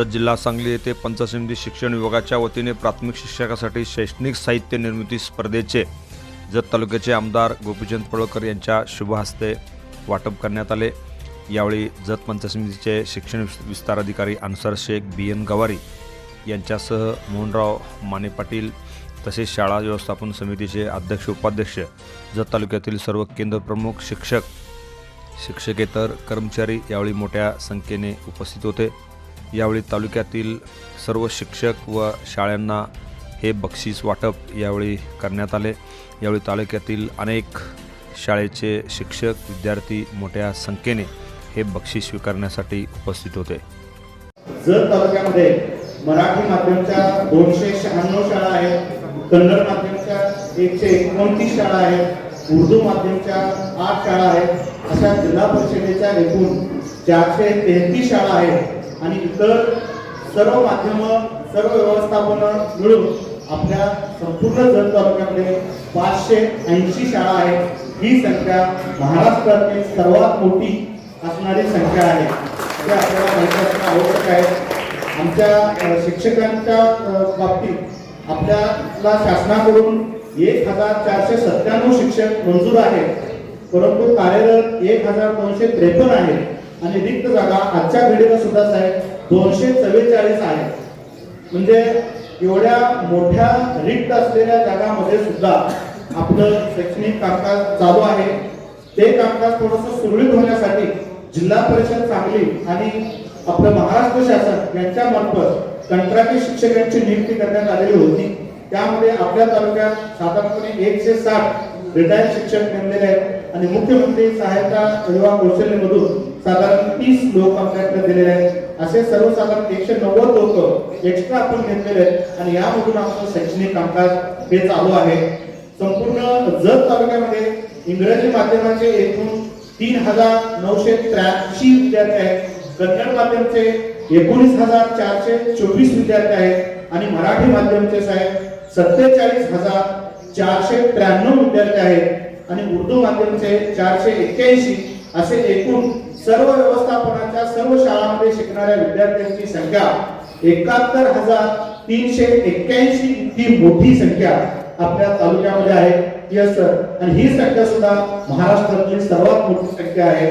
जत जिल्हा सांगली येथे पंचसमिती शिक्षण विभागाच्या वतीने प्राथमिक शिक्षकासाठी शैक्षणिक साहित्य निर्मिती स्पर्धेचे जत तालुक्याचे आमदार गोपीचंद पळकर यांच्या शुभ हस्ते वाटप करण्यात आले. यावेळी जत पंचसमितीचे शिक्षण विस्तार अधिकारी अन्सर शेख बी एन गवारी यांच्यासह मोहनराव माने पाटील तसेच शाळा व्यवस्थापन समितीचे अध्यक्ष उपाध्यक्ष जत तालुक्यातील सर्व केंद्रप्रमुख शिक्षक शिक्षकेतर कर्मचारी यावेळी मोठ्या संख्येने उपस्थित होते. यावेळी तालुक्यातील सर्व शिक्षक व शाळांना हे बक्षीस वाटप यावेळी करण्यात आले. यावेळी तालुक्यातील अनेक शाळेचे शिक्षक विद्यार्थी मोठ्या संख्येने हे बक्षीस स्वीकारण्यासाठी उपस्थित होते. जत तालुक्यामध्ये मराठी माध्यमच्या दोनशे शहाण्णव शाळा आहेत कन्नड माध्यमच्या एकशे एकोणतीस शाळा आहेत उर्दू माध्यमच्या आठ शाळा आहेत अशा जिल्हा परिषदेच्या एकूण चारशे तेहतीस शाळा आहेत आणि इतर सर्व माध्यम सर्व व्यवस्थापन मिळून आपल्या संपूर्ण जत तालुक्यामध्ये पाचशे ऐंशी शाळा आहेत. ही संख्या महाराष्ट्रातील सर्वात मोठी असणारी संख्या आहे. हे आपल्याला माहीत असणं आवश्यक आहे. आमच्या शिक्षकांच्या बाबतीत आपल्याला शासनाकडून एक हजार चारशे सत्त्याण्णव शिक्षक मंजूर आहेत. परंतु कार्यरत एक हजार दोनशे त्रेपन्न आहेत. आणि रिक्त जागा आजच्या घडीला सुद्धा साहेब दोनशे चव्वेचाळीस आहेत म्हणजे एवढ्या मोठ्या रिक्त असलेल्या जागामध्ये सुद्धा आपलं शैक्षणिक कामकाज चालू आहे. ते कामकाज थोडंसं सुरळीत होण्यासाठी जिल्हा परिषद सांगली आणि आपलं महाराष्ट्र शासन यांच्या मार्फत कंत्राटी शिक्षकांची नियुक्ती करण्यात आलेली होती. त्यामध्ये आपल्या तालुक्यात साधारणपणे एकशे साठ रिटायर्ड शिक्षक नेमलेले आहेत. आणि मुख्यमंत्री सहायता युवा कौशल्यमधून साधारण तीस लोक आपल्याकडे दिलेले आहेत. असे सर्वसाधारण एकशे नव्वद लोक एक्स्ट्रा आपण घेतलेले आहेत. आणि यामधून आपलं शैक्षणिक कामकाज हे चालू आहे. संपूर्ण जत तालुक्यामध्ये इंग्रजी माध्यमाचे एकूण तीन हजार नऊशे त्र्याऐंशी विद्यार्थी आहेत. कन्नड माध्यमचे एकोणीस हजार चारशे चोवीस विद्यार्थी आहेत. आणि मराठी माध्यमचे साहेब सत्तेचाळीस हजार चारशे त्र्याण्णव विद्यार्थी आहेत. आणि उर्दू माध्यमचे चारशे एक्क्याऐंशी असे एकूण सर्व व्यवस्थापनाच्या सर्व शाळांमध्ये शिकणाऱ्या विद्यार्थ्यांची संख्या एकाहत्तर हजार तीनशे एक्क्याऐंशी इतकी मोठी संख्या आपल्या तालुक्यामध्ये आहे. यस सर आणि ही संख्या सुद्धा महाराष्ट्रातली सर्वात मोठी संख्या आहे.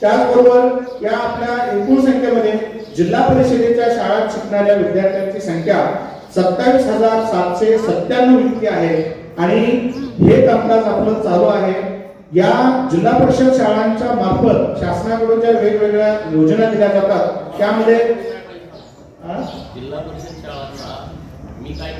त्याचबरोबर या आपल्या एकूण संख्येमध्ये जिल्हा परिषदेच्या शाळात शिकणाऱ्या विद्यार्थ्यांची संख्या सत्तावीस हजार सातशे सत्त्याण्णव इतकी आहे. आणि हे कामकाज आपलं चालू आहे. या जिल्हा परिषद शाळांच्या मार्फत शासनाकडून ज्या वेगवेगळ्या योजना दिल्या जातात. त्यामध्ये? जिल्हा परिषद मी काय.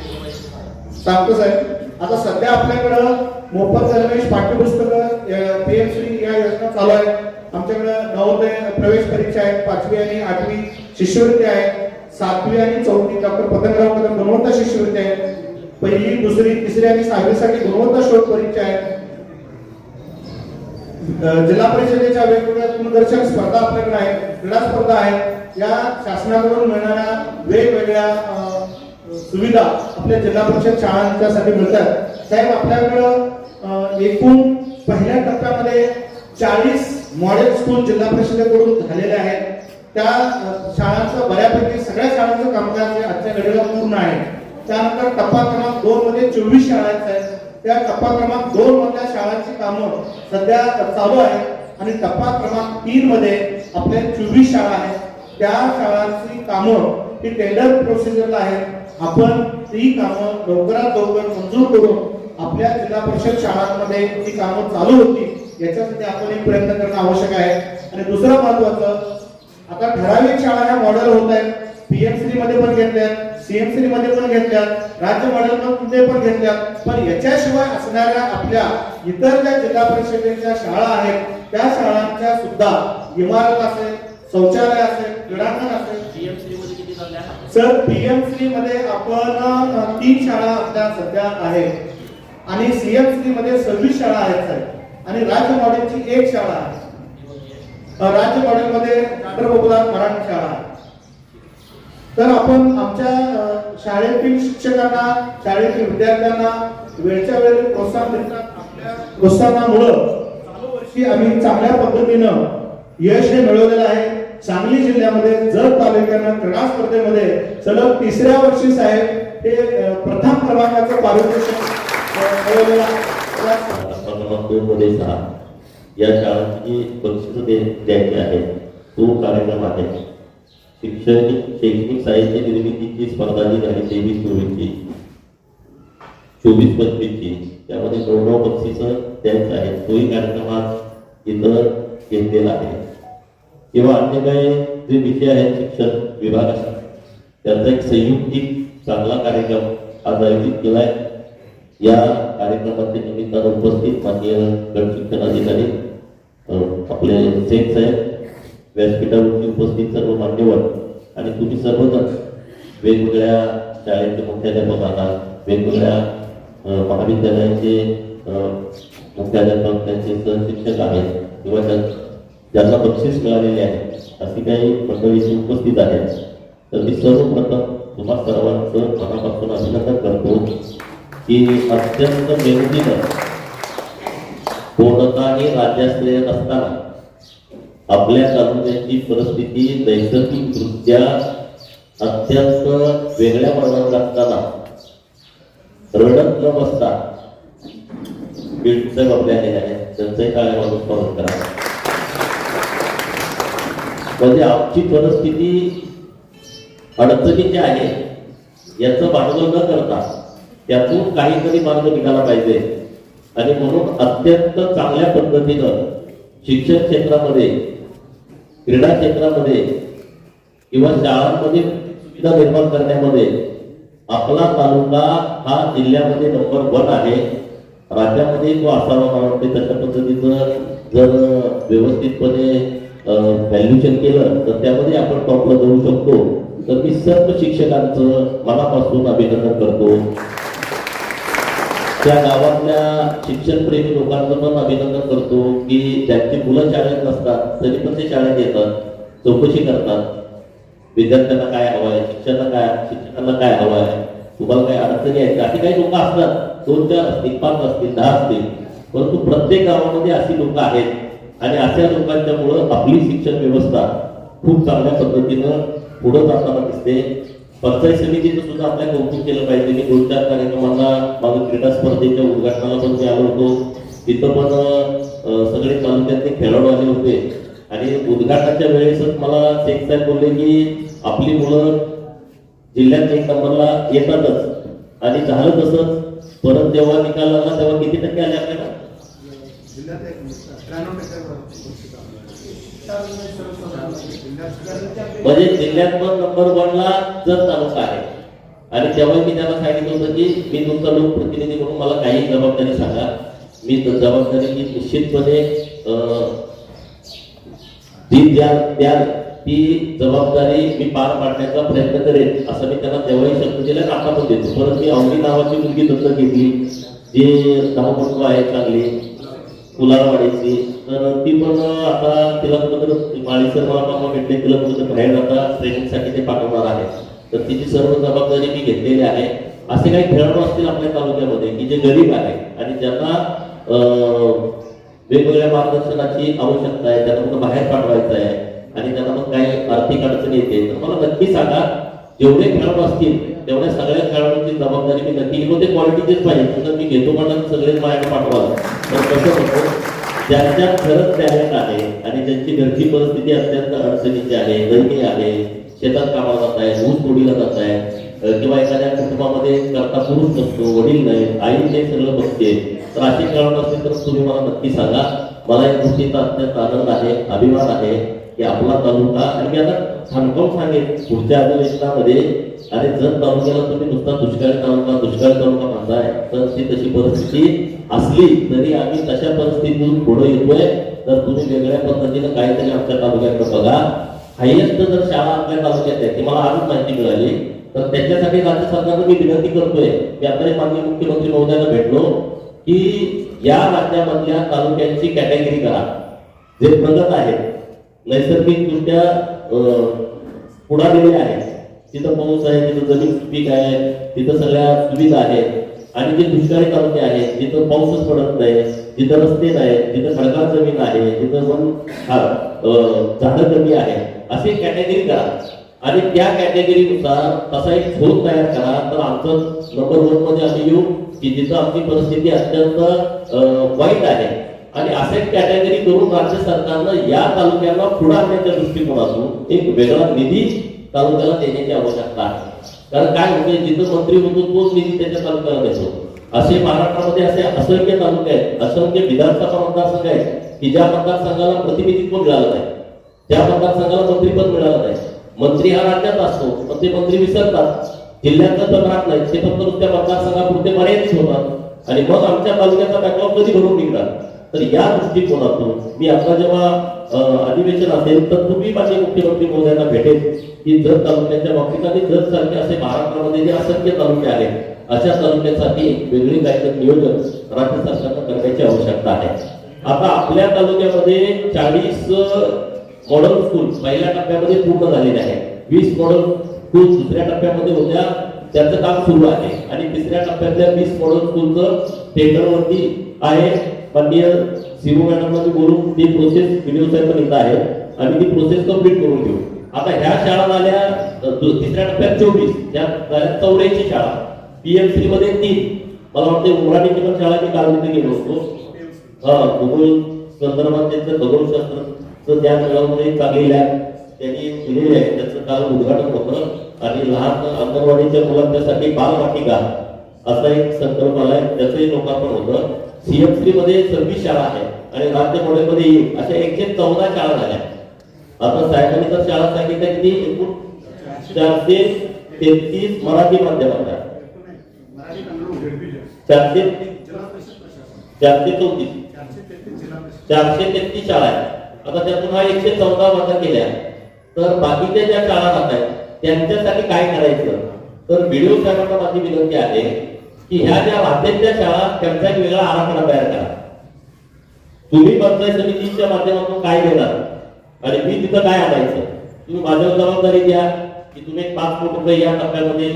सांगतो साहेब. आता सध्या आपल्याकडं मोफत गणवेश पाठ्यपुस्तकं पीएमसी या योजना चालू आहेत. आमच्याकडं नवोदय प्रवेश परीक्षा आहेत पाचवी आणि आठवी शिष्यवृत्ती आहे सातवी आणि चौथी. डॉक्टर पतंगराव कदम गुणवत्ता शिष्यवृत्ती आहे. पहिली दुसरी तिसरी आणि सहावीसाठी गुणवत्ता शोध परीक्षा आहे जिल्हा परिषदेच्या वेगवेगळ्या दूरदर्शन स्पर्धा आपल्याकडे आहेत क्रीडा स्पर्धा आहेत. या शासनाकडून मिळणाऱ्या वेगवेगळ्या सुविधा आपल्या जिल्हा परिषद शाळांच्यासाठी मिळतात. साहेब आपल्याकडं एकूण पहिल्या टप्प्यामध्ये चाळीस मॉडेल स्कूल जिल्हा परिषदेकडून झालेले आहेत. त्या शाळांचं बऱ्यापैकी सगळ्या शाळांचं कामकाज आजच्या घडीला पूर्ण आहे. त्यानंतर टप्पा क्रमांक दोन मध्ये चोवीस शाळा आहेत त्या टप्पा क्रमांक दोन मधल्या शाळांची कामं सध्या चालू आहेत. आणि टप्पा क्रमांक तीन मध्ये आपल्या चोवीस शाळा आहेत. त्या शाळांची कामं ही टेंडर प्रोसिजरला आहेत. आपण ती कामं लवकरात लवकर मंजूर करून आपल्या जिल्हा परिषद शाळांमध्ये ती कामं चालू होती याच्यासाठी आपण एक प्रयत्न करणं आवश्यक आहे. आणि दुसरं महत्वाचं आता ठराविक शाळा ह्या मॉडेल होत आहेत. पीएमसी मध्ये पण घेतल्यात सीएमसी मध्ये पण घेतल्यात राज्य मॉडेल मध्ये पण घेतल्यात पण याच्याशिवाय असणाऱ्या आपल्या इतर ज्या जिल्हा परिषदेच्या शाळा आहेत त्या शाळांच्या सुद्धा इमारत असेल शौचालय असेल क्रीडांगण असेल. सर पीएमसी मध्ये आपण तीन शाळा आपल्या सध्या आहेत. आणि सीएमसी मध्ये सव्वीस शाळा आहेत साहेब. आणि राज्य मॉडेलची एक शाळा आहे. राज्य राज्य मॉडेलमध्ये डॉक्टर गोकुळनाथ मराठी शाळा आहे. तर आपण आमच्या शाळेतील शिक्षकांना शाळेतील विद्यार्थ्यांना वेळच्या वेळी प्रोत्साहन देतात. आपल्या प्रोत्साहनामुळं चालू वर्षी आम्ही चांगल्या पद्धतीनं यश हे मिळवलेलं आहे. सांगली जिल्ह्यामध्ये जत तालुक्यानं क्रीडा स्पर्धेमध्ये सलग तिसऱ्या वर्षी साहेब हे प्रथम क्रमांकाचं पारितोषिक मिळवलेलं या शाळांची जी बक्षिसं द्यायची आहे तो कार्यक्रम आहे. शिक्षण शैक्षणिक साहित्य निर्मितीची स्पर्धा जी झाली तेवीस चोवीसची चोवीस पंचवीसची त्यामध्ये नऊ नऊ बक्षिसं द्यायचं आहे तोही कार्यक्रम आज इथं घेतलेला आहे. किंवा अन्य काही जे विषय आहेत शिक्षण विभागाचा त्याचा एक संयुक्तिक चांगला कार्यक्रम आज आयोजित केलाय. या कार्यक्रमाच्या निमित्तानं उपस्थित माननीय गट शिक्षण अधिकारी आपले सेठ साहेब व्यासपीठावरती उपस्थित सर्व मान्यवर आणि तुम्ही सर्वजण वेगवेगळ्या शाळेचे मुख्याध्यापकांना वेगवेगळ्या महाविद्यालयाचे मुख्याध्यापक त्यांचे सहशिक्षक आहेत किंवा ज्यांना बक्षीस मिळालेले आहे अशी काही मंडळी उपस्थित आहेत तर मी सर्वप्रथम तुम्हा सर्वांचं मनापासून अभिनंदन करतो की अत्यंत मेहनतीनं कोणताही राज्याश्रय नसताना आपल्या तालुक्याची परिस्थिती नैसर्गिकदृष्ट्या अत्यंत वेगळ्या प्रमाणात असताना. रडत न बसता बीडसाहेब आपल्या हे आहेत त्यांचंही काय माणूस स्मरण करा. म्हणजे आमची परिस्थिती अडचणीची आहे याचं भांडवल न करता त्यातून काहीतरी मार्ग निघाला पाहिजे. आणि म्हणून अत्यंत चांगल्या पद्धतीनं शिक्षण क्षेत्रामध्ये क्रीडा क्षेत्रामध्ये किंवा शाळांमध्ये सुविधा निर्माण करण्यामध्ये आपला तालुका हा जिल्ह्यामध्ये नंबर वन आहे. राज्यामध्ये तो असावा मला वाटते तशा पद्धतीचं जर व्यवस्थितपणे व्हॅल्युएशन केलं तर त्यामध्ये आपण टॉपला जाऊ शकतो. तर मी सर्व शिक्षकांचं मनापासून अभिनंदन करतो. त्या गावातल्या शिक्षणप्रेमी लोकांचं पण अभिनंदन करतो की ज्यांची मुलं शाळेत नसतात तरी पण ते शाळेत येतात चौकशी करतात. विद्यार्थ्यांना काय हवं आहे शिक्षणाला काय शिक्षकांना काय हवं आहे तुम्हाला काय अडचणी आहेत अशी काही लोक असतात दोन चार असतील पाच असतील दहा असतील परंतु प्रत्येक गावामध्ये अशी लोक आहेत. आणि अशा लोकांच्यामुळं आपली शिक्षण व्यवस्था खूप चांगल्या पद्धतीनं पुढे जाताना दिसते. पंचायत समितीचं सुद्धा आपल्या कौतुक केलं पाहिजे मी दोन चार कार्यक्रमांना माझं क्रीडा स्पर्धेच्या उद्घाटनाला पण मी आलो होतो. तिथं पण सगळे तालुक्यातले खेळाडू आले होते. आणि उद्घाटनाच्या वेळेसच मला शेख साहेब बोलले की आपली मुलं जिल्ह्यात एक नंबरला येतातच. आणि झालं तसंच. परत जेव्हा निकाल लागला तेव्हा किती टक्के आले आपल्याला? म्हणजे जिल्ह्यात पण नंबर वनला जर तालुका आहे. आणि तेव्हा मी त्याला सांगितलं होतं की मी तुमचा लोकप्रतिनिधी म्हणून मला काही जबाबदारी सांगा. मी जबाबदारी ही निश्चितपणे अं, ती द्या ती जबाबदारी मी पार पाडण्याचा प्रयत्न करेन असं मी त्यांना तेव्हाही शब्द दिला आणि आता पण देतो. परत मी अवनी नावाची मुलगी दत्तक घेतली. जी धावपटू आहे चांगली फुलारवाडीची. तर ती पण आता तिला कुठं माळी सर मामा भेटले तिला कुठं बाहेर आता ट्रेनिंगसाठी ते पाठवणार आहे. तर तिची सर्व जबाबदारी मी घेतलेली आहे. असे काही खेळाडू असतील आपल्या तालुक्यामध्ये की जे गरीब आहे आणि ज्यांना वेगवेगळ्या मार्गदर्शनाची आवश्यकता आहे त्यांना कुठं बाहेर पाठवायचं आहे आणि त्यांना मग काही आर्थिक अडचण येते. तर मला नक्की सांगा जेवढे खेळाडू असतील तेवढ्या सगळ्या खेळाडूंची जबाबदारी मी नक्की घेतो. ते क्वालिटीचेच पाहिजे. मी घेतो म्हणून सगळेच बाहेर पाठवाल ज्यांच्या खरंच टॅलेंट आहे आणि ज्यांची घरची परिस्थिती अत्यंत अडचणीची आहे दयनीय आहे शेतात कामाला जात आहे ऊस तोडीला जात आहे किंवा एखाद्या कुटुंबामध्ये करता पुरुष नसतो वडील नाही आई ते सगळं बघते तर अशी कारण असेल तर तुम्ही मला नक्की सांगा. मला या गोष्टीचा अत्यंत आनंद आहे अभिमान आहे की आपला तालुका आणि मी आता ठाणकावून सांगेन पुढच्या अधिवेशनामध्ये आणि जर तालुक्याला तुम्ही नुसता दुष्काळी तालुका दुष्काळी तालुका म्हणताय तर ती तशी परिस्थिती असली तरी आम्ही तशा परिस्थितीतून पुढे येतोय. तर तुम्ही वेगळ्या पद्धतीनं काहीतरी आमच्या तालुक्यात बघा. हायेस्ट जर शाळा आपल्या तालुक्यात आहे ती मला आजच माहिती मिळाली. तर त्याच्यासाठी राज्य सरकारनं मी विनंती करतोय की आता माननीय मुख्यमंत्री महोदयांना भेटलो की या राज्यामधल्या तालुक्यांची कॅटेगरी करा. जे प्रगत आहेत नैसर्गिकदृष्ट्या अं, पुढालेले आहेत. तिथं पाऊस आहे तिथं जमीन सुपीक आहे तिथं सगळ्या सुविधा आहेत. आणि जे दुष्काळी तालुके आहेत जिथं पाऊसच पडत नाही जिथं रस्ते नाही जिथं खडकाळ जमीन आहे जिथं वन हा, झाडं कमी आहे असे कॅटेगरी करा. आणि त्या कॅटेगरीनुसार तसा एक झोन तयार करा. तर आमचं नंबर वनमध्ये आम्ही येऊ की जिथं आमची परिस्थिती अत्यंत वाईट आहे. आणि असे कॅटेगरी करून राज्य सरकारनं या तालुक्यांना पुढे आणण्याच्या दृष्टिकोनातून एक वेगळा निधी तालुक्याला देण्याची आवश्यकता आहे. कारण काय होते जिथं मंत्री होतो तोच निधी त्याच्या तालुक्याला देतो असे महाराष्ट्रामध्ये असे असंख्य तालुके आहेत असंख्य विधानसभा मतदारसंघ आहेत की ज्या मतदारसंघाला प्रतिनिधित्व मिळालं नाही. त्या मतदारसंघाला मंत्रीपद मिळालं नाही. मंत्री हा राज्यात असतो पण ते मंत्री विसरतात. जिल्ह्यातलं तर राहत नाही ते फक्त नुसत्या मतदारसंघापुरते मर्यादित होतात. आणि मग आमच्या तालुक्याचा बॅकलॉग कधी भरून निघणार? तर या दृष्टिकोनातून मी आता जेव्हा अधिवेशन असेल तर तुम्ही माझे मुख्यमंत्री महोदयांना भेटेल. की जत तालुक्याच्या बाबतीत आणि जत सारखे असे महाराष्ट्रामध्ये जे असंख्य तालुके आहेत अशा तालुक्यासाठी वेगळी काहीतरी नियोजन राज्य सरकारनं करण्याची आवश्यकता आहे. आता आपल्या तालुक्यामध्ये चाळीस मॉडेल स्कूल पहिल्या टप्प्यामध्ये पूर्ण झालेले आहे वीस मॉडेल स्कूल दुसऱ्या टप्प्यामध्ये होत्या त्याचं काम सुरू आहे. आणि तिसऱ्या टप्प्यातल्या वीस मॉडेल स्कूलचं टेंडरवरती आहे. माननीय सीओ मॅडमला बोलून ती प्रोसेस व्हिडिओ साहेब पण आहे आणि ती प्रोसेस कंप्लीट करून घेऊ. आता ह्या शाळा झाल्या तिसऱ्या टप्प्यात चोवीस त्या झाल्या चौऱ्याऐंशी शाळा. पीएमसी मध्ये तीन. मला वाटते उमराणीची पण शाळा मी काल तिथे गेलो होतो. हा भूगोल संदर्भात त्यांचं खगोलशास्त्र त्या मिळवण्यामध्ये चांगली लॅब त्यांनी दिलेली आहे. त्याचं काल उद्घाटन होतं. आणि लहान अंगणवाडीच्या मुलांच्यासाठी बालवाटिका असा एक संकल्पनालय त्याचंही लोकार्पण होतं. सीएमसी मध्ये सव्वीस शाळा आहे आणि राज्य मॉडेलमध्ये येईल. अशा एकशे चौदा शाळा झाल्या. आता साहेबांनी तर शाळा सांगितल्या किती एकूण चारशे तेहतीस मराठी माध्यमात चारशे चारशे चौतीस. चारशे तेहतीस शाळा आहेत आता त्यातून हा एकशे चौदा वजा केल्या. तर बाकीच्या ज्या शाळा राहत आहेत त्यांच्यासाठी काय करायचं? तर व्हिडिओ साहेबांना माझी विनंती आहे की ह्या ज्या राज्याच्या शाळा त्यांचा एक वेगळा आराखडा तयार करा. तुम्ही पंचायत समितीच्या माध्यमातून काय देणार आणि मी तिथं काय आणायचं? तुम्ही माझ्यावर जबाबदारी द्या की तुम्ही एक पाच कोटी रुपये या टप्प्यामध्ये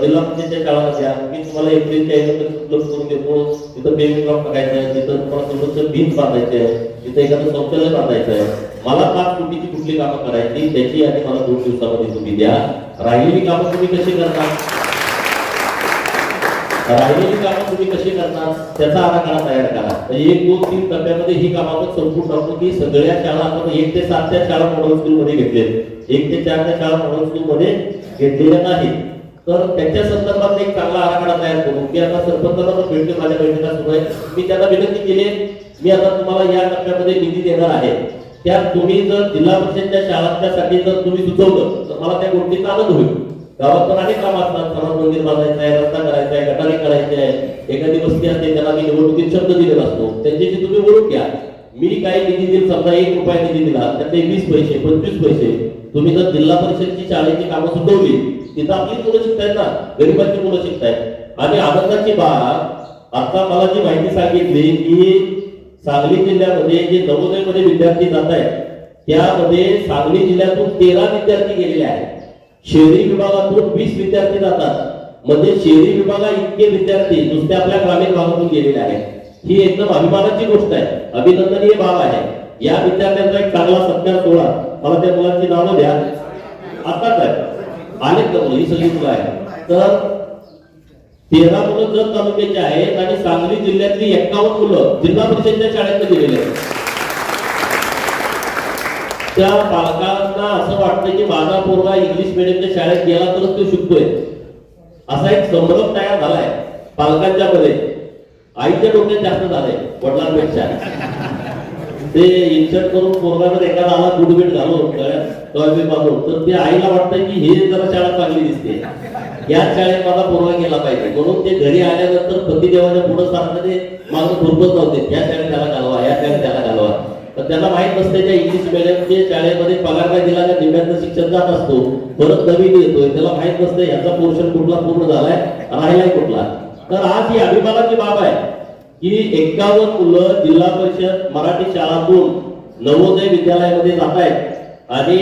जिल्हा परिषदच्या शाळा द्या. मी तुम्हाला एप्रिलच्या उपलब्ध करून देतो. तिथं बेबी ब्लॉक टाकायचं आहे तिथं तुम्हाला थोडंसं भीत बांधायचं आहे तिथं एखादं शौचालय बांधायचं आहे. मला पाच कोटीची कुठली कामं करायची त्याची आणि मला दोन दिवसामध्ये तुम्ही द्या. राहिलेली कामं तुम्ही कशी करता? राहिलेली कामं तुम्ही कशी करणार त्याचा आराखडा तयार करा. म्हणजे एक दोन तीन टप्प्यामध्ये ही कामं आपण संपूर्ण टाकतो की सगळ्या शाळा आपण एक ते सातच्या शाळा मॉडेल स्कूल मध्ये घेतलेत. एक ते चारच्या शाळा मॉडेल स्कूल मध्ये घेतलेल्या नाही तर त्याच्या संदर्भात एक चांगला आराखडा तयार करू. की आता सरपंचाला पण भेटले माझ्या बैठका सुरू आहे मी त्यांना विनंती केली मी आता तुम्हाला या टप्प्यामध्ये निधी देणार आहे. त्यात तुम्ही जर जिल्हा परिषदच्या शाळांच्यासाठी जर तुम्ही सुचवलं तर मला त्या गोष्टीचा आनंद होईल. गावात पण अनेक काम असतात. समाज मंदिर बांधायचं आहे रस्ता करायचा आहे गटारी करायचे आहे. एखादी वस्ती असते त्याला मी निवडणुकीत शब्द दिलेला असतो. त्यांच्याशी तुम्ही बोलून घ्या. मी काही निधी दिल समजा एक रुपया निधी दिला त्यातले वीस पैसे पंचवीस पैसे तुम्ही जर जिल्हा परिषदची शाळेची कामं सुचवली तिथं आपली मुलं शिकतायत ना गरिबांची मुलं शिकतायत. आणि आनंदाची बाब आता मला जी माहिती सांगितली की सांगली जिल्ह्यामध्ये जे नवोदयमध्ये विद्यार्थी जात आहेत त्यामध्ये सांगली जिल्ह्यातून तेरा विद्यार्थी गेलेले आहेत. शहरी विभागातून वीस विद्यार्थी जातात. म्हणजे शहरी विभागा इतके विद्यार्थी नुसते आपल्या ग्रामीण भागातून गेलेले आहेत. ही एकदम अभिमानाची गोष्ट आहे. अभिनंदनीय बाब आहे. या विद्यार्थ्यांचा एक चांगला सत्कार सोहळा मला त्या मुलांची नावं द्या. आताच आहे अनेक ही सगळी मुलं आहे तर तेरा मुलं जत तालुक्याची आहेत आणि सांगली जिल्ह्यातली एक्कावन्न मुलं जिल्हा परिषदच्या शाळेत गेलेली आहेत. त्या पालकांना असं वाटतं की माझा पोरगा इंग्लिश मिडियमच्या शाळेत गेला तरच तो शिकतोय. असा एक संभ्रम तयार झालाय पालकांच्या मध्ये. आईच्या डोक्यात जास्त झालंय वडिलांपेक्षा. ते इन्सर्ट करून पोरगा जर एखादा आला गुडबीट घालून गळ्यात टॉयबी बांधून तर ते आईला वाटतं की हे जरा शाळा चांगली दिसते. याच शाळेत माझा पोरगा गेला पाहिजे. म्हणून ते घरी आल्यानंतर पतिदेवाच्या पुढे सारखं ते माझं झोपत नव्हते. या शाळेत त्याला घालवा या शाळेत त्याला घालवा. तर त्यांना माहीत नसते त्या इंग्लिश मिडियमच्या शाळेमध्ये पगार काय दिला का निम्म्याचं शिक्षण जात असतो परत नवीन येतोय त्याला माहीत नसतं याचा पोर्शन कुठला पूर्ण झालाय राहिलाय कुठला. तर आज ही अभिमानाची बाब आहे की एक्कावन्न मुलं जिल्हा परिषद मराठी शाळातून नवोदय विद्यालयामध्ये जात आहेत. आणि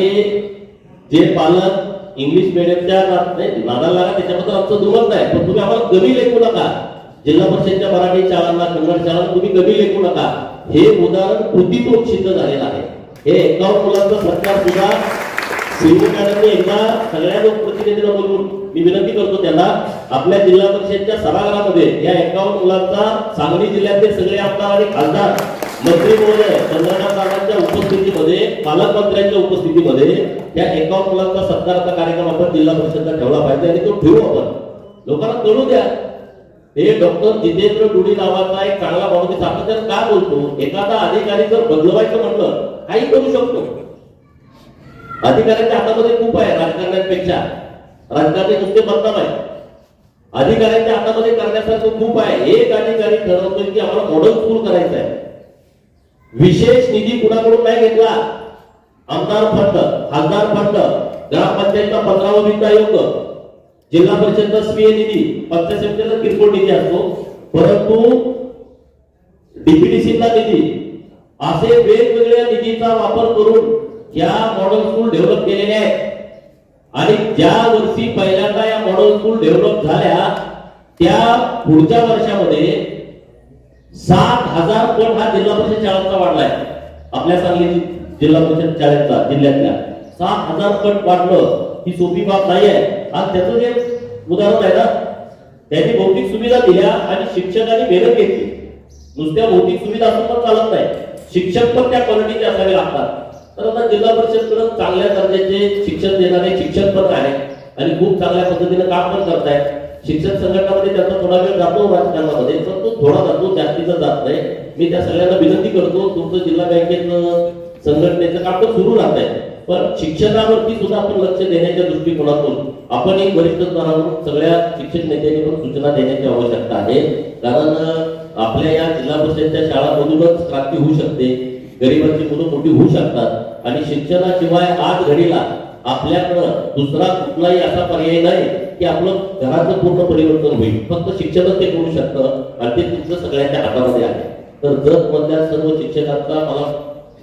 जे पालक इंग्लिश मिडियमच्या नादाला लागा त्याच्याबद्दल आमचं दुमत नाही. पण तुम्ही आम्हाला कमी लेखू नका. जिल्हा परिषदच्या मराठी शाळांना कन्नड शाळांना तुम्ही कधी लेखू नका. हे उदाहरण कृतीतून सिद्ध झालेलं आहे. हे एकावन्न मुलांचं सरकार सुद्धा शिवू मॅडमने एकदा सगळ्या लोकप्रतिनिधींना बोलून मी विनंती करतो त्यांना आपल्या जिल्हा परिषदच्या सभागृहामध्ये या एकावन्न मुलांचा सांगली जिल्ह्यातले सगळे आमदार आणि खासदार मंत्री महोदय चंद्रकांत साहेबांच्या उपस्थितीमध्ये पालकमंत्र्यांच्या उपस्थितीमध्ये त्या एकावन्न मुलांचा सत्कारचा कार्यक्रम आपण जिल्हा परिषदला ठेवला पाहिजे आणि तो ठेवू आपण. लोकांना कळू द्या. हे डॉक्टर जितेंद्र डुडी नावाचा एक चांगला माणूस आहे. सातत्यानं का बोलतो? एखादा अधिकारी जर बदलवायचं म्हणलं काही करू शकतो. अधिकाऱ्यांच्या हातामध्ये खूप आहे राजकारण्यांपेक्षा. राजकारणी नुसते बदनाम आहे अधिकाऱ्यांच्या हातामध्ये करण्यासारखं खूप आहे. एक अधिकारी ठरवतोय की आम्हाला मॉडेल स्कूल करायचं आहे. विशेष निधी कुणाकडून नाही घेतला? आमदार फंड खासदार फंड ग्रामपंचायतचा पंधरावा वित्त आयोग. जिल्हा परिषदचा स्वीय निधी पंचायत समितीचा किरकोळ निधी असतो. परंतु डीपीडीसीचा निधी असे वेगवेगळ्या निधीचा वापर करून या मॉडेल स्कूल डेव्हलप केलेले आहेत. आणि ज्या वर्षी पहिल्यांदा या मॉडेल स्कूल डेव्हलप झाल्या त्या पुढच्या वर्षामध्ये सात हजार कोट हा जिल्हा परिषद शाळांचा वाढलाय? आपल्या सांगली जिल्हा परिषद शाळेचा जिल्ह्यातल्या सात हजार पट वाढलं? ही सोपी बाब नाही आहे. आणि त्याचं जे उदाहरण आहे ना. त्यांनी भौतिक सुविधा दिल्या आणि शिक्षकांनी मेहनत घेतली. नुसत्या भौतिक सुविधा असून पण चालत नाही. शिक्षक पण त्या क्वालिटीचे असावे लागतात. तर आता जिल्हा परिषदकडे चांगल्या दर्जाचे शिक्षण देणारे शिक्षक पण आहे आणि खूप चांगल्या पद्धतीने काम पण करतायत. शिक्षण संघटनामध्ये त्याचा थोडा वेळ जातो राजकारणामध्ये पण तो थोडा जातो जास्तीचा जात नाही. मी त्या सगळ्यांना विनंती करतो तुमचं जिल्हा बँकेचं संघटनेचं काम पण सुरू राहत आहे पण शिक्षणावरती सुद्धा आपण लक्ष देण्याच्या दृष्टिकोनातून आपण एक वरिष्ठ स्तरावर सगळ्या शिक्षक नेत्यांनी पण सूचना देण्याची आवश्यकता आहे. कारण आपल्या या जिल्हा परिषदच्या शाळांमधूनच क्रांती होऊ शकते गरिबांची मुलं मोठी होऊ शकतात आणि शिक्षणाशिवाय आज घडीला आपल्याकडं दुसरा कुठलाही असा पर्याय नाही की आपलं घराचं पूर्ण परिवर्तन होईल. फक्त शिक्षणच ते करू शकतं आणि ते तुमचं सगळ्यांच्या हातामध्ये आहे. तर जत मधल्या सर्व शिक्षकांचा मला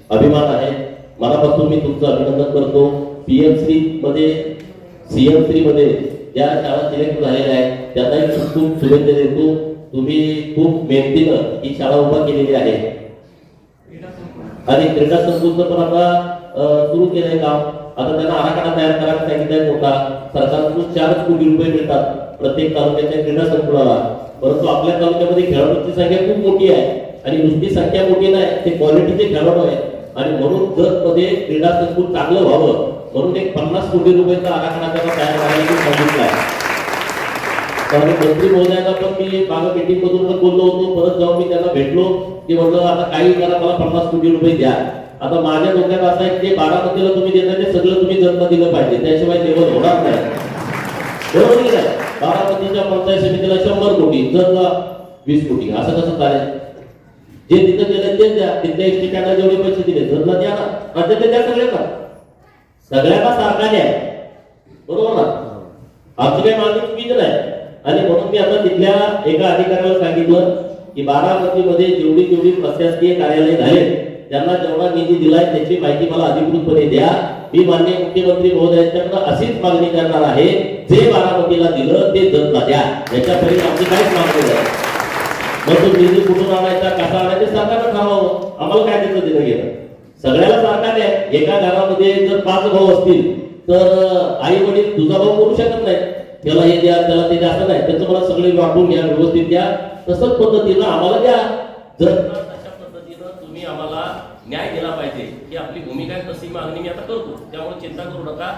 अभिमान आहे. मनापासून मी तुमचं अभिनंदन करतो. पीएमसी मध्ये सीएमसी मध्ये ज्या शाळा सिलेक्ट झालेल्या आहेत त्यांनाही खूप खूप शुभेच्छा देतो. तुम्ही खूप मेहनतीनं ही शाळा उभा केलेली आहे. आणि क्रीडा संकुलचं पण आता सुरू केलंय काम. आता त्यांना आराखडा तयार करायला सांगितलाय मोठा. सरकारकडून चारच कोटी रुपये मिळतात प्रत्येक तालुक्याच्या क्रीडा संकुलाला. परंतु आपल्या तालुक्यामध्ये खेळाडूंची संख्या खूप मोठी आहे. आणि नुसती संख्या मोठी नाही ते क्वालिटीचे खेळाडू आहेत. आणि म्हणून जर मध्ये क्रीडा संकुल चांगलं व्हावं म्हणून एक पन्नास कोटी रुपयाचा आराखडा त्याला तयार करायला सांगितलं आहे. कारण मंत्री महोदयाला पण मी मागं मीटिंग मधून बोललो होतो परत जाऊन मी त्यांना भेटलो की म्हणलं आता काही करा मला पन्नास कोटी रुपये द्या. आता माझ्या डोक्यात असं आहे की जे बारामतीला तुम्ही देता ते सगळं तुम्ही जन्म दिलं पाहिजे त्याशिवाय जेवण होणार नाही. बरोबर की नाही? बारामतीच्या पंचायत समितीला शंभर कोटी जतला वीस कोटी असं कसं चालेल? जे तिथं दिले तेच द्या. तिथल्या एस ठिकाणा जेवढे पैसे दिले जतला द्या ना. राज्यातले द्या सगळ्यांना सगळ्यांना सारखा द्या बरोबर ना? आमची काही मागणी चुकीच नाही. आणि म्हणून मी आता तिथल्या एका अधिकाऱ्याला सांगितलं की बारामतीमध्ये जेवढी जेवढी प्रशासकीय कार्यालय झाले त्यांना जेवढा निधी दिलाय त्याची माहिती मला अधिकृतपणे द्या. मी माननीय मुख्यमंत्री महोदयांच्याकडे अशीच मागणी करणार आहे. जे बारामतीला दिलं ते जनता द्या. याच्यापैकी आमची काहीच मागणी नाही. मग तो निधी कुठून आणायचा कसा आणायचा सरकारनं ठरवावं. आम्हाला काय त्याचं दिलं गेलं सगळ्याला सरकार आहे एका घरामध्ये जर पाच भाऊ असतील तर आई वडील तुझा भाऊ करू शकत नाही त्याला हे द्या त्याला ते द्या असं नाही. त्याचं मला सगळे वाटून घ्या व्यवस्थित द्या तसंच पद्धतीनं आम्हाला द्या. जर तशा पद्धतीनं तुम्ही आम्हाला न्याय दिला पाहिजे. ही आपली भूमिका आहे तशी मागणी मी आता करतो. त्यामुळे चिंता करू नका.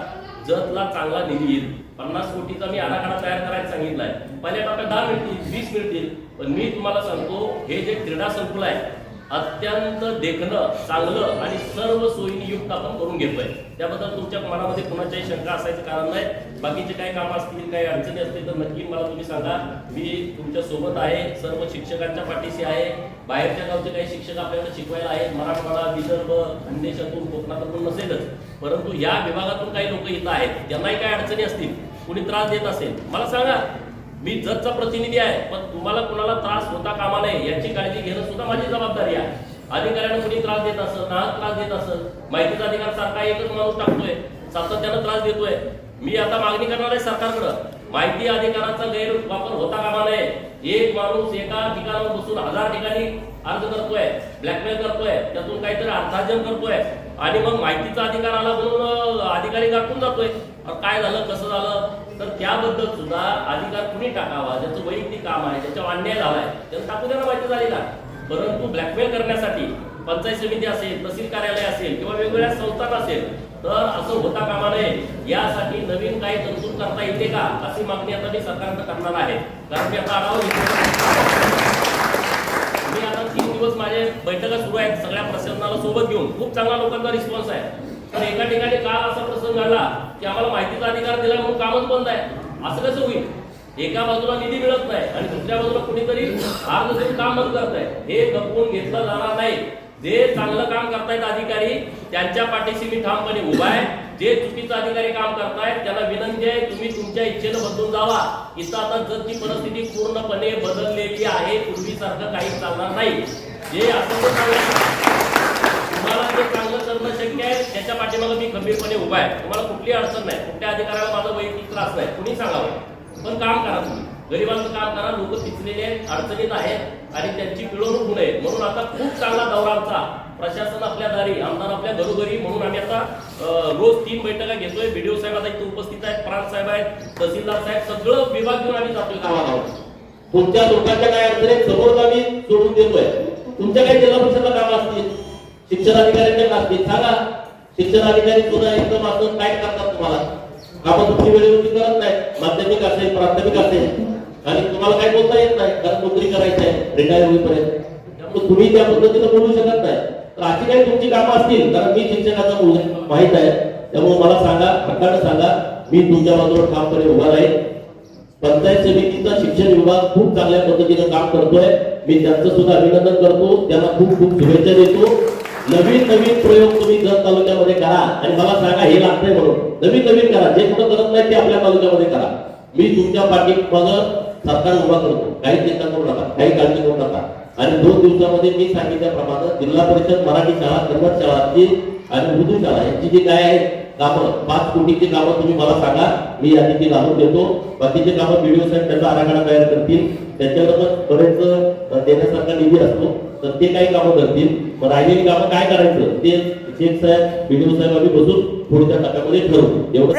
जतला चांगला निधी येईल. पन्नास कोटीचा मी आराखडा तयार करायला सांगितलाय. पहिल्या टप्प्यात दहा मिळतील वीस मिळतील पण मी तुम्हाला सांगतो हे जे क्रीडा संकुल आहे अत्यंत देखणं चांगलं आणि सर्व सोयीनी युक्त आपण करून घेतोय. त्याबद्दल तुमच्या मनामध्ये कुणाच्याही शंका असायचं कारण नाही. बाकीचे काही काम असतील काही अडचणी असतील तर नक्की मला तुम्ही सांगा. मी तुमच्यासोबत आहे सर्व शिक्षकांच्या पाठीशी आहे. बाहेरच्या गावचे काही शिक्षक आपल्याला शिकवायला आहेत. मराठवाडा विदर्भ खानदेशातून कोकणातून नसेलच. परंतु या विभागातून काही लोक इथं आहेत. त्यांनाही काही अडचणी असतील कुणी त्रास देत असेल मला सांगा. मी जजचा प्रतिनिधी आहे पण तुम्हाला कुणाला त्रास होता कामा नये याची काळजी घेणं सुद्धा माझी जबाबदारी आहे. अधिकाऱ्यांना कुणी त्रास देत असं नाहक त्रास देत असं माहितीचा अधिकार सारखा एकच माणूस टाकतोय सातत्यानं त्रास देतोय. मी आता मागणी करणार आहे सरकारकडं माहिती अधिकाराचा गैरवापर होता कामा नये. एक माणूस एका ठिकाणावर बसून हजार ठिकाणी अर्ज करतोय ब्लॅकमेल करतोय त्यातून काहीतरी अर्थार्जन करतोय आणि मग माहितीचा अधिकार आला म्हणून अधिकारी गाठून जातोय. काय झालं कसं झालं? तर त्याबद्दल सुद्धा अधिकार कुणी टाकावा? ज्याचं वैयक्तिक काम आहे ज्याच्यावर अन्याय झालाय त्यानं टाकू द्या ना माहिती झाली का परंतु ब्लॅकमेल करण्यासाठी पंचायत समिती असेल तहसील कार्यालय असेल किंवा वेगवेगळ्या संस्था असेल तर असं होता कामा नये. यासाठी नवीन काही तरतूद करता येते का अशी मागणी आता मी सरकारनं करणार आहे. कारण मी आता आढावा मी आता तीन दिवस माझे बैठका सुरू आहेत सगळ्या प्रशासनाला सोबत घेऊन. खूप चांगला लोकांचा रिस्पॉन्स आहे. पण एका ठिकाणी काल असा प्रसंग घडला की आम्हाला माहितीचा अधिकार दिला म्हणून कामच बंद आहे. असं कसं होईल? एका बाजूला निधी मिळत नाही आणि दुसऱ्या बाजूला कुणीतरी अर्ज देऊन काम बंद करत आहे. हे गपवून घेतलं जाणार नाही. जे चांगलं काम करतायत अधिकारी त्यांच्या पाठीशी मी ठामपणे उभा आहे. जे चुकीचं अधिकारी काम करतायत त्याला विनंती आहे तुम्ही तुमच्या इच्छेनं बदलून जावा. इथं आता जगची परिस्थिती पूर्णपणे बदललेली आहे पूर्वीसारखं काही चालणार नाही. जे असं तुम्हाला जे चांगलं करणं शक्य आहे त्याच्या पाठीमागे मी खंबीरपणे उभा आहे. तुम्हाला कुठली अडचण नाही. कुठल्या अधिकाऱ्याला माझा वैयक्तिक त्रास नाही. कुणी सांगावं? पण काम करा तुम्ही. गरिबांचं काम करा लोक पिचलेले आहेत अडचणीत आहेत आणि त्यांची पिळवणूक होऊ नये. म्हणून आता खूप चांगला दौरा आमचा. प्रशासन आपल्या दारी आमदार आपल्या घरोघरी. म्हणून आम्ही आता रोज तीन बैठका घेतोय. बीडीओ साहेब आता इथे उपस्थित आहेत प्रांत साहेब आहेत तहसीलदार साहेब सगळं विभाग घेऊन आम्ही जातोय गावागाव तुमच्या लोकांच्या काय अडचणी समोर आम्ही सोडून देतोय. तुमच्या काही जिल्हा परिषदला कामं असतील. शिक्षण अधिकाऱ्यांच्या सांगा. शिक्षण अधिकारी सुद्धा एकदम असं काय करतात तुम्हाला? आपण तुमची वेळेवरती करत नाही? माध्यमिक असेल प्राथमिक असेल. आणि तुम्हाला काय बोलता येत नाही. कारण नोकरी करायची आहे रिटायर होईपर्यंत. त्यामुळे तुम्ही त्या पद्धतीने बोलू शकत नाही. तर अशी काही तुमची कामं असतील कारण मी शिक्षणाचा मुलगा माहीत आहे. त्यामुळे मला सांगा हक्कानं सांगा. मी तुमच्या बाजूला ठामपणे उभा राहील पंचायत समितीचा शिक्षण विभाग खूप चांगल्या पद्धतीनं काम करतोय. मी त्यांचं सुद्धा अभिनंदन करतो. त्यांना खूप खूप शुभेच्छा देतो. नवीन नवीन प्रयोग तुम्ही जत तालुक्यामध्ये करा आणि मला सांगा हे लागतंय म्हणून. नवीन नवीन करा. जे कुठं करत नाही ते आपल्या तालुक्यामध्ये करा. मी तुमच्या पाठीमाग सरकार उभा करतो. काही चिंता करू नका. काही काळजी करू नका. आणि दोन दिवसामध्ये मी सांगितल्याप्रमाणे जिल्हा परिषद मराठी शाळा कन्नड शाळाची आणि उर्दू शाळा यांची जी काय आहे कामं पाच कोटीची कामं तुम्ही मला सांगा. मी या ती लावून देतो. बाकीचे कामं व्हिडिओ साहेब त्याचा आराखडा तयार करतील. त्याच्यावर बरेच देण्यासारखा निधी असतो. तर ते काही कामं करतील. मग राहिलेली कामं काय करायचं? ते शेख साहेब व्हिडिओ साहेब आम्ही बसून पुढच्या टप्प्यामध्ये ठरवू. एवढं.